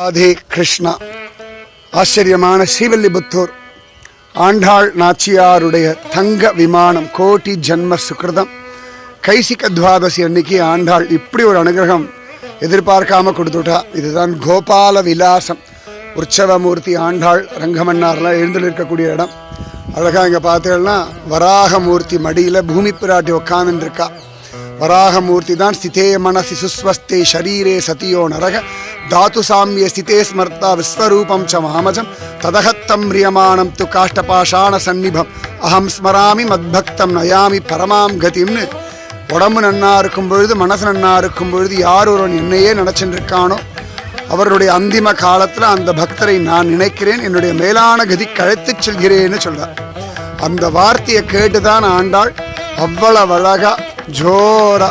ராதே கிருஷ்ணா. ஆச்சரியமான ஸ்ரீவல்லிபுத்தூர் ஆண்டாள் நாச்சியாருடைய தங்க விமானம் கோட்டி ஜன்ம சுக்கிருதம் கைசிக துவாதசி அன்னைக்கு ஆண்டாள் இப்படி ஒரு அனுகிரகம் எதிர்பார்க்காம கொடுத்துட்டா. இதுதான் கோபால விலாசம். உற்சவமூர்த்தி ஆண்டாள் ரங்கமன்னார்லாம் எழுந்திருக்கக்கூடிய இருக்கக்கூடிய இடம். அழகாக இங்கே பார்த்தீங்கன்னா வராகமூர்த்தி மடியில் பூமி பிராட்டி உட்காந்துருக்கா வராகமூர்த்தி தான் ஸ்திதே மனசி சுஸ்வஸ்தே ஷரீரே சதியோ நரக. தாத்து சாமிய ஸ்திதே ஸ்மர்த்தா விஸ்வரூபம் ச மாமஜம் ததகத்தம் ரியமானம் து காஷ்டபாஷாண சந்நிபம் அகம் ஸ்மராமி மத்பக்தம் நயாமி பரமாம் கதிம்னு உடம்பு நன்னா இருக்கும் பொழுது மனசு நன்னா இருக்கும் பொழுது யார் ஒருவன் என்னையே நினச்சிட்டு இருக்கானோ அவருடைய அந்திம காலத்தில் அந்த பக்தரை நான் நினைக்கிறேன் என்னுடைய மேலான கதி கழைத்துச் செல்கிறேன்னு சொல்கிறார் அந்த வார்த்தையை கேட்டுதான் ஆண்டாள் அவ்வளவு அழகா ஜோரா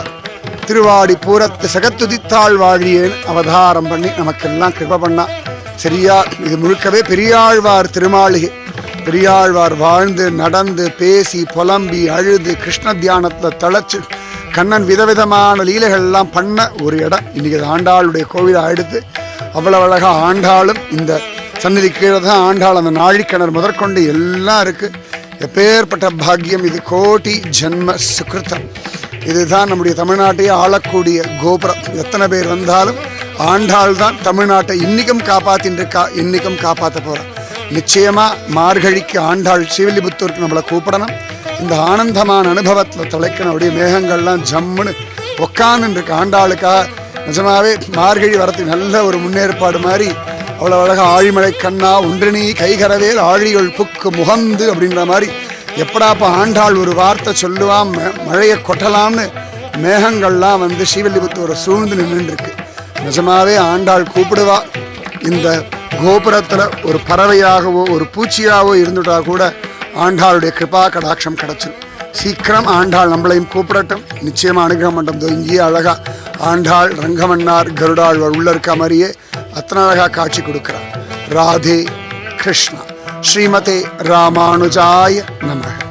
திருவாடி பூரத்து சகத்துதித்தாள் வாழியேன் அவதாரம் பண்ணி நமக்கெல்லாம் கிருப பண்ணா. சரியா இது முழுக்கவே பெரியாழ்வார் திருமாளிகை. பெரியாழ்வார் வாழ்ந்து நடந்து பேசி புலம்பி அழுது கிருஷ்ண தியானத்தில் தழைச்சு கண்ணன் விதவிதமான லீலைகள்லாம் பண்ண ஒரு இடம். இன்றைக்கி அது ஆண்டாளுடைய கோவிலை அடுத்து அவ்வளவு அழகாக ஆண்டாளும் இந்த சன்னதி கீழே தான் ஆண்டாள். அந்த நாழிக்கிணறு முதற்கொண்டு எல்லாம் இருக்குது எப்பேற்பட்ட பாக்கியம் இது. கோட்டி ஜென்ம சுகிருத்தம். இதுதான் நம்முடைய தமிழ்நாட்டையே ஆளக்கூடிய கோபுரம். எத்தனை பேர் வந்தாலும் ஆண்டாள் தான் தமிழ்நாட்டை இன்னைக்கும் காப்பாத்தின்றிருக்கா இன்னைக்கும் காப்பாற்ற போகிறோம் நிச்சயமாக மார்கழிக்கு ஆண்டாள் சிவில்லிபுத்தூருக்கு நம்மளை கூப்பிடணும். இந்த ஆனந்தமான அனுபவத்தில் தொலைக்கணும். அப்படியே மேகங்கள்லாம் ஜம்முன்னு உக்காந்துருக்கு ஆண்டாளுக்காக நிஜமாவே மார்கழி வரத்துக்கு நல்ல ஒரு முன்னேற்பாடு மாதிரி அவ்வளோ அழகாக ஆழிமழை கண்ணா ஒன்றினி கைகரவேல் ஆழிகள் புக்கு முகந்து அப்படின்ற மாதிரி எப்படாப்ப ஆண்டாள் ஒரு வார்த்தை சொல்லுவான் ம- மழையை கொட்டலாம்னு மேகங்கள்லாம் வந்து ஸ்ரீவில்லிபுத்தூரை சூழ்ந்து நின்றுருக்கு. நிஜமாவே ஆண்டாள் கூப்பிடுவா. இந்த கோபுரத்தில் ஒரு பறவையாகவோ ஒரு பூச்சியாகவோ இருந்துட்டா கூட ஆண்டாளுடைய கிருபா கடாட்சம் கிடைச்சிடும் சீக்கிரம் ஆண்டாள் நம்மளையும் கூப்பிடட்டும். நிச்சயமாக அனுகிரகம் மண்டபம் இங்கேயே அழகா ஆண்டாள் ரங்கமன்னார் கருடாள் உள்ள இருக்க மாதிரியே அத்தனை அழகாக காட்சி கொடுக்கிறார். ராதே கிருஷ்ணா. ஸ்ரீமதே ராமானுஜாய number.